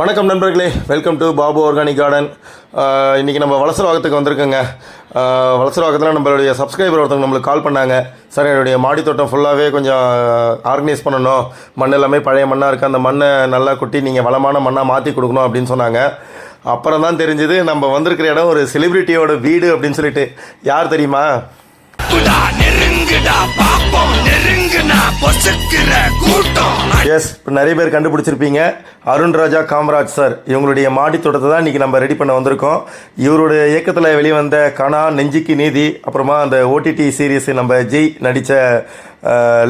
வணக்கம் நண்பர்களே. Welcome to Babu organic garden இன்றைக்கி நம்ம வளசரவாக்கத்துக்கு வந்திருக்கோங்க. ஆஹ் வளசரவாக்கத்தில் நம்மளுடைய சப்ஸ்கிரைபர் ஒருத்தவங்க நம்மளுக்கு கால் பண்ணாங்க. சார் என்னுடைய மாடி தோட்டம் ஃபுல்லாகவே கொஞ்சம் ஆர்கனைஸ் பண்ணணும். மண் எல்லாமே பழைய மண்ணாக இருக்குது அந்த மண்ணை நல்லா கொட்டி நீங்கள் வளமான மண்ணாக மாற்றி கொடுக்கணும் அப்படின்னு சொன்னாங்க. அப்புறம் தான் தெரிஞ்சது நம்ம வந்திருக்கிற இடம் ஒரு செலிப்ரிட்டியோட வீடு அப்படின்னு சொல்லிட்டு. யார் தெரியுமா? புடா நெருங்குடா பாப்போம் நெருங்குனா பொசுக்கிற கூட்டம். எஸ் இப்போ நிறைய பேர் கண்டுபிடிச்சிருப்பீங்க. அருண் ராஜா காமராஜ் சார் இவங்களுடைய மாடி தோட்டத்தை தான் இன்றைக்கி நம்ம ரெடி பண்ண வந்திருக்கோம். இவருடைய இயக்கத்தில் வெளிவந்த கணா நெஞ்சிக்கு நீதி அப்புறமா அந்த ஓடிடி சீரீஸ் நம்ம ஜெய் நடித்த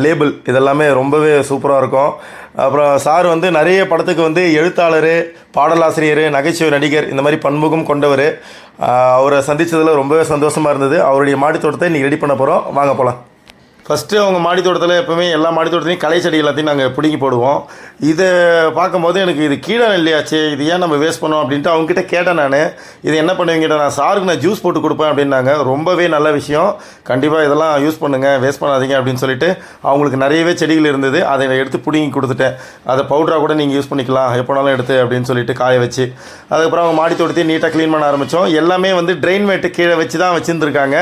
லேபிள் இதெல்லாமே ரொம்பவே சூப்பராக இருக்கும். அப்புறம் சார் வந்து நிறைய படத்துக்கு வந்து எழுத்தாளர் பாடலாசிரியர் நகைச்சுவை நடிகர் இந்த மாதிரி பன்முகம் கொண்டவர். அவரை சந்தித்ததில் ரொம்பவே சந்தோஷமாக இருந்தது. அவருடைய மாடித்தோட்டத்தை இன்றைக்கி ரெடி பண்ண போகிறோம் வாங்க போகலாம் ஃபஸ்ட்டு அவங்க மாடி தோட்டத்தில் எப்போவுமே எல்லா மாடி தோட்டத்துலையும் களை செடி எல்லாத்தையும் நாங்கள் பிடுங்கி போடுவோம். இதை பார்க்கும்போது எனக்கு இது கீழே இல்லையாச்சே இது ஏன் நம்ம வேஸ்ட் பண்ணோம் அப்படின்ட்டு அவங்ககிட்ட கேட்டேன் நான். இது என்ன பண்ணுவீங்கிட்ட நான் சாருக்கு நான் ஜூஸ் போட்டு கொடுப்பேன் அப்படின்னாங்க. ரொம்பவே நல்ல விஷயம். கண்டிப்பாக இதெல்லாம் யூஸ் பண்ணுங்கள் வேஸ்ட் பண்ணாதீங்க அப்படின்னு சொல்லிட்டு அவங்களுக்கு நிறையவே செடிகள் இருந்தது. அதை எடுத்து பிடுங்கி கொடுத்துட்டேன். அதை பவுடராக கூட நீங்கள் யூஸ் பண்ணிக்கலாம். எப்போனாலும் எடுத்து அப்படின்னு சொல்லிட்டு காய வச்சு. அதுக்கப்புறம் அவங்க மாடி தோட்டத்தையும் நீட்டாக க்ளீன் பண்ண ஆரம்பித்தோம் எல்லாமே வந்து ட்ரெயின் மேட்டு கீழே வச்சு தான் வச்சுருந்துருக்காங்க.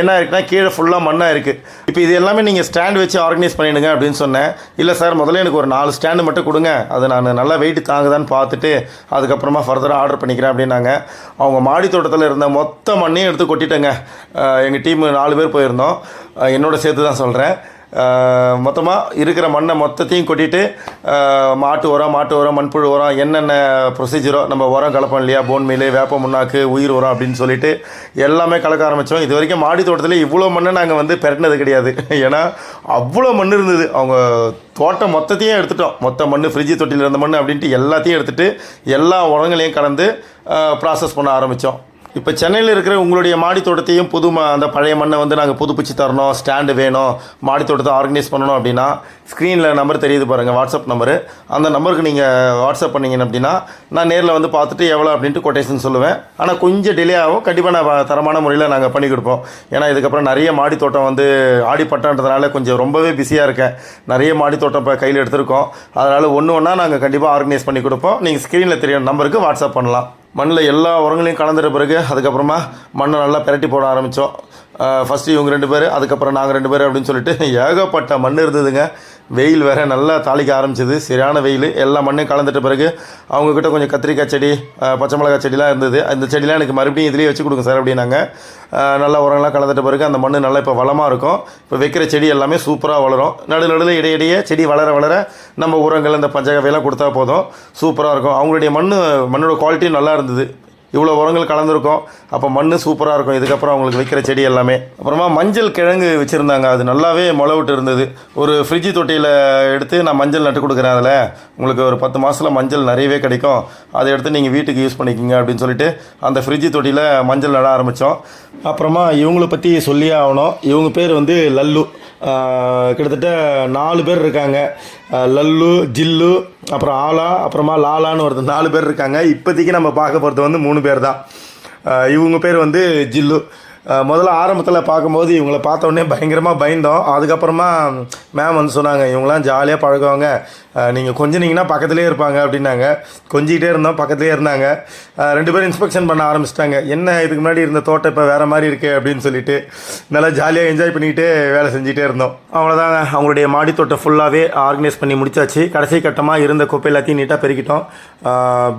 என்ன இருக்குன்னா கீழே ஃபுல்லாக மண்ணாக இருக்குது இப்போ இது எல்லாம் எல்லாமே நீங்கள் ஸ்டாண்ட் வச்சு ஆர்கனைஸ் பண்ணிடுங்க அப்படின்னு சொன்னேன். இல்லை சார் முதல்ல எனக்கு ஒரு நாலு ஸ்டாண்டு மட்டும் கொடுங்க. அது நான் நல்லா வெயிட் தாங்குதான்னு பார்த்துட்டு அதுக்கப்புறமா ஃபர்தராக ஆர்டர் பண்ணிக்கிறேன் அப்படின்னாங்க. அவங்க மாடி தோட்டத்தில் இருந்த மொத்த மண்ணையும் எடுத்து கொட்டிட்டேங்க. எங்கள் டீம் நாலு பேர் போயிருந்தோம். என்னோட சேர்த்து தான் சொல்கிறேன் மொத்தமாக இருக்கிற மண்ணை மொத்தத்தையும் கொட்டிட்டு மாட்டு உரம் மாட்டு உரம் மண்புழு உரம் என்னென்ன ப்ரொசீஜரோ நம்ம உரம் கலப்போம் இல்லையா? போன் மீல் வேப்ப முன்னாக்கு உயிர் உரம் அப்படின்னு சொல்லிட்டு எல்லாமே கலக்க ஆரம்பித்தோம் இது வரைக்கும் மாடி தோட்டத்தில் இவ்வளோ மண்ணை நாங்கள் வந்து பெரட்டினது கிடையாது. ஏன்னா அவ்வளோ மண் இருந்தது. அவங்க தோட்டம் மொத்தத்தையும் எடுத்துட்டோம். மொத்த மண் ஃப்ரிட்ஜ் தொட்டியில் இருந்த மண் அப்படின்ட்டு எல்லாத்தையும் எடுத்துகிட்டு எல்லா உரங்களையும் கலந்து ப்ராசஸ் பண்ண ஆரம்பித்தோம் இப்போ சென்னையில் இருக்கிற உங்களுடைய மாடி தோட்டத்தையும் புது ம அந்த பழைய மண்ணை வந்து நாங்கள் புதுப்பிச்சு தரணும் ஸ்டாண்டு வேணும் மாடி தோட்டத்தை ஆர்கனைஸ் பண்ணணும் அப்படின்னா ஸ்க்ரீனில் நம்பர் தெரியுது பாருங்கள் வாட்ஸ்அப் நம்பரு அந்த நம்பருக்கு நீங்கள் வாட்ஸ்அப் பண்ணிங்கன்னு அப்படின்னா நான் நேரில் வந்து பார்த்துட்டு எவ்வளோ அப்படின்ட்டு கொட்டேஷன் சொல்லுவேன். ஆனால் கொஞ்சம் டிலே ஆகும். கண்டிப்பாக நான் தரமான முறையில் நாங்கள் பண்ணி கொடுப்போம். ஏன்னா இதுக்கப்புறம் நிறைய மாடி தோட்டம் வந்து ஆடிப்பட்டன்றதுனால கொஞ்சம் ரொம்பவே பிஸியாக இருக்கேன். நிறைய மாடி தோட்டம் இப்போ கையில் எடுத்திருக்கோம். அதனால் ஒன்று ஒன்றா நாங்கள் கண்டிப்பாக ஆர்கனைஸ் பண்ணி கொடுப்போம். நீங்கள் ஸ்க்ரீனில் தெரியும் நம்பருக்கு வாட்ஸ்அப் பண்ணலாம். மண்ணில் எல்லா உரங்களையும் கலந்துட்ட பிறகு அதுக்கப்புறமா மண்ணை நல்லா பிரட்டி போட ஆரம்பித்தோம் ஃபஸ்ட்டு இவங்க ரெண்டு பேர் அதுக்கப்புறம் நாங்கள் ரெண்டு பேர் அப்படின்னு சொல்லிட்டு ஏகப்பட்ட மண் இருந்ததுங்க. வெயில் வேறு நல்லா தாளிக்க ஆரம்பிச்சது. சரியான வெயில். எல்லா மண்ணையும் கலந்துட்ட பிறகு அவங்கக்கிட்ட கொஞ்சம் கத்திரிக்காய் செடி பச்சை மிளகாய் செடிலாம் இருந்தது. அந்த செடிலாம் எனக்கு மறுபடியும் இதுலேயே வச்சு கொடுங்க சார் அப்படின்னாங்க. நல்லா உரங்கள்லாம் கலந்துட்ட பிறகு அந்த மண் நல்லா இப்போ வளமாக இருக்கும். இப்போ வைக்கிற செடி எல்லாமே சூப்பராக வளரும். நடு நடுவில் இடையிடையே செடி வளர வளர நம்ம உரங்கள் இந்த பஞ்சகவையெல்லாம் கொடுத்தா போதும். சூப்பராக இருக்கும். அவங்களுடைய மண் மண்ணோட குவாலிட்டியும் நல்லா இருந்தது. இவ்வளோ உரங்கள் கலந்துருக்கும். அப்போ மண் சூப்பராக இருக்கும். இதுக்கப்புறம் அவங்களுக்கு வைக்கிற செடி எல்லாமே. அப்புறமா மஞ்சள் கிழங்கு வச்சுருந்தாங்க. அது நல்லாவே முளை விட்டு இருந்தது. ஒரு ஃப்ரிட்ஜ் தொட்டியில் எடுத்து நான் மஞ்சள் நட்டு கொடுக்குறேன் அதில். உங்களுக்கு ஒரு பத்து மாதத்தில் மஞ்சள் நிறையவே கிடைக்கும். அதை எடுத்து நீங்கள் வீட்டுக்கு யூஸ் பண்ணிக்கிங்க அப்படின்னு சொல்லிட்டு அந்த ஃப்ரிட்ஜ் தொட்டியில் மஞ்சள் நட ஆரம்பித்தோம் அப்புறமா இவங்களை பற்றி சொல்லியே ஆகணும். இவங்க பேர் வந்து லல்லு. கிட்டத்தட்ட நாலு பேர் இருக்காங்க. லல்லு ஜில்லு அப்புறம் ஆலா அப்புறமா லாலான்னு ஒருத்தர் நாலு பேர் இருக்காங்க. இப்போதைக்கு நம்ம பார்க்க போகிறது வந்து மூணு பேர் தான். இவங்க பேர் வந்து ஜில்லு. முதல்ல ஆரம்பத்தில் பார்க்கும்போது இவங்கள பார்த்த பயங்கரமாக பயந்தோம். அதுக்கப்புறமா மேம் வந்து சொன்னாங்க இவங்களாம் ஜாலியாக பழகுவாங்க. நீங்கள் கொஞ்சினீங்கன்னா பக்கத்துலேயே இருப்பாங்க அப்படின்னாங்க. கொஞ்சிக்கிட்டே இருந்தோம் பக்கத்துலேயே இருந்தாங்க. ரெண்டு பேரும் இன்ஸ்பெக்ஷன் பண்ண ஆரம்பிச்சிட்டாங்க. என்ன இதுக்கு முன்னாடி இருந்த தோட்டம் இப்போ வேறு மாதிரி இருக்குது அப்படின்னு சொல்லிட்டு நல்லா ஜாலியாக என்ஜாய் பண்ணிக்கிட்டு வேலை செஞ்சுட்டே இருந்தோம். அவ்வளோதாங்க அவங்களுடைய மாடி தோட்டம் ஃபுல்லாகவே ஆர்கனைஸ் பண்ணி முடிச்சாச்சு. கடைசி கட்டமாக இருந்த குப்பை எல்லாத்தையும் நீட்டாக பெருக்கிட்டோம்.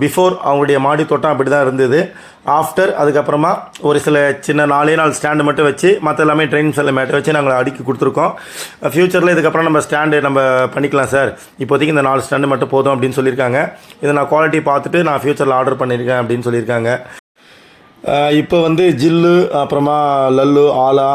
பிஃபோர் அவங்களுடைய மாடி தோட்டம் அப்படி தான் இருந்தது. ஆஃப்டர் அதுக்கப்புறமா ஒரு சில சின்ன நாலே நாள் ஸ்டாண்டு மட்டும் வச்சு மற்ற எல்லாமே ட்ரெயின் செல்ல மேட்டை வச்சு நாங்கள் அடுக்கி கொடுத்துருக்கோம். Uh, ஃப்யூச்சரில் இதுக்கப்புறம் நம்ம ஸ்டாண்டு நம்ம பண்ணிக்கலாம் சார் இப்போதைக்கு இந்த நாலு ஸ்டாண்டு மட்டும் போதும் அப்படின்னு சொல்லியிருக்காங்க. இதை நான் குவாலிட்டி பார்த்துட்டு நான் ஃப்யூச்சரில் ஆர்டர் பண்ணியிருக்கேன் அப்படின்னு சொல்லியிருக்காங்க. இப்போ வந்து ஜில்லு அப்புறமா லல்லு ஆலா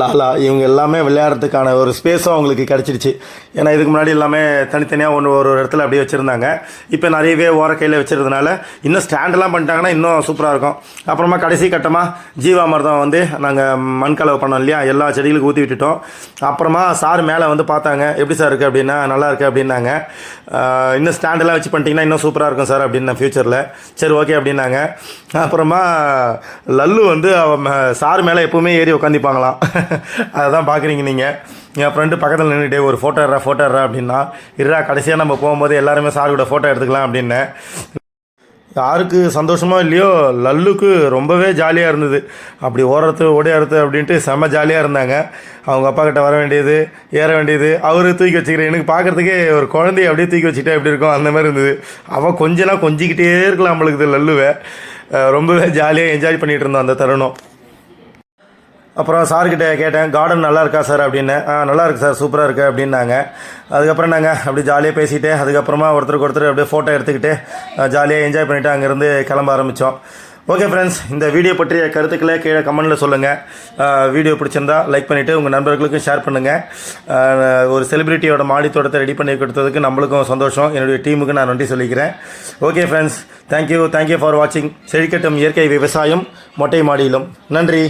லாலா இவங்க எல்லாமே விளையாடுறதுக்கான ஒரு ஸ்பேஸும் அவங்களுக்கு கிடச்சிருச்சு ஏன்னா இதுக்கு முன்னாடி எல்லாமே தனித்தனியாக ஒன்று ஒரு ஒரு இடத்துல அப்படியே வச்சுருந்தாங்க. இப்போ நிறையவே ஓர கையில் வச்சுருந்தனால இன்னும் ஸ்டாண்டெல்லாம் பண்ணிட்டாங்கன்னா இன்னும் சூப்பராக இருக்கும். அப்புறமா கடைசி கட்டமாக ஜீவாமிர்தம் வந்து நாங்கள் மண் கலவை பண்ணோம் இல்லையா? எல்லா செடிகளுக்கும் ஊற்றி விட்டுட்டோம். அப்புறமா சார் மேலே வந்து பார்த்தாங்க எப்படி சார் இருக்குது அப்படின்னா நல்லா இருக்குது அப்படின்னாங்க. இன்னும் ஸ்டாண்டெல்லாம் வச்சு பண்ணிட்டீங்கன்னா இன்னும் சூப்பராக இருக்கும் சார் அப்படின்னா ஃப்யூச்சரில் சரி ஓகே அப்படின்னாங்க. அப்புறமா லல்லு வந்து அவன் சார் மேலே எப்பவுமே ஏறி உட்காந்துப்பாங்களாம் அதை தான் பார்க்குறீங்க நீங்கள் என் ஃப்ரெண்டு பக்கத்தில் நின்றுட்டே ஒரு ஃபோட்டோ எடுறா ஃபோட்டோ எடுறா அப்படின்னா இருடா கடைசியாக நம்ம போகும்போது எல்லாருமே சார் கூட ஃபோட்டோ எடுத்துக்கலாம் அப்படின்னு. யாருக்கு சந்தோஷமாக இல்லையோ லல்லுக்கு ரொம்பவே ஜாலியாக இருந்தது. அப்படி ஓடுறது ஓடையாடுறது அப்படின்ட்டு செம்ம ஜாலியாக இருந்தாங்க. அவங்க அப்பா கிட்ட வர வேண்டியது ஏற வேண்டியது அவர் தூக்கி வச்சுக்கிறேன். எனக்கு பார்க்குறதுக்கே ஒரு குழந்தைய அப்படியே தூக்கி வச்சுட்டே எப்படி இருக்கும் அந்த மாதிரி இருந்தது. அவள் கொஞ்ச நாள் கொஞ்சிக்கிட்டே இருக்கலாம் நம்மளுக்கு லல்லுவை. ரொம்பவே ஜாலியாக என்ஜாய் பண்ணிகிட்டு இருந்தோம் அந்த தருணம். அப்புறம் சார்கிட்ட கேட்டேன் கார்டன் நல்லா இருக்கா சார்? அப்படின்னு. ஆ நல்லா இருக்கு சார் சூப்பராக இருக்குது அப்படின்னாங்க. அதுக்கப்புறம் நாங்கள் அப்படி ஜாலியாக பேசிட்டு அதுக்கப்புறமா ஒருத்தருக்கு ஒருத்தர் அப்படியே ஃபோட்டோ எடுத்துக்கிட்டு ஜாலியாக என்ஜாய் பண்ணிவிட்டு அங்கேருந்து கிளம்ப ஆரம்பித்தோம் ஓகே ஃப்ரெண்ட்ஸ் இந்த வீடியோ பற்றிய கருத்துக்களை கீழே கமெண்டில் சொல்லுங்கள் வீடியோ பிடிச்சிருந்தா லைக் பண்ணிவிட்டு உங்கள் நண்பர்களுக்கும் ஷேர் பண்ணுங்கள் ஒரு செலிபிரிட்டியோட மாடி தோட்டத்தை ரெடி பண்ணி கொடுத்ததுக்கு நம்மளுக்கும் சந்தோஷம். என்னுடைய டீமுக்கு நான் நன்றி சொல்லிக்கிறேன். Okay friends thank you thank you for வாட்சிங் செழிக்கட்டும் இயற்கை விவசாயம் மொட்டை மாடியிலும். நன்றி.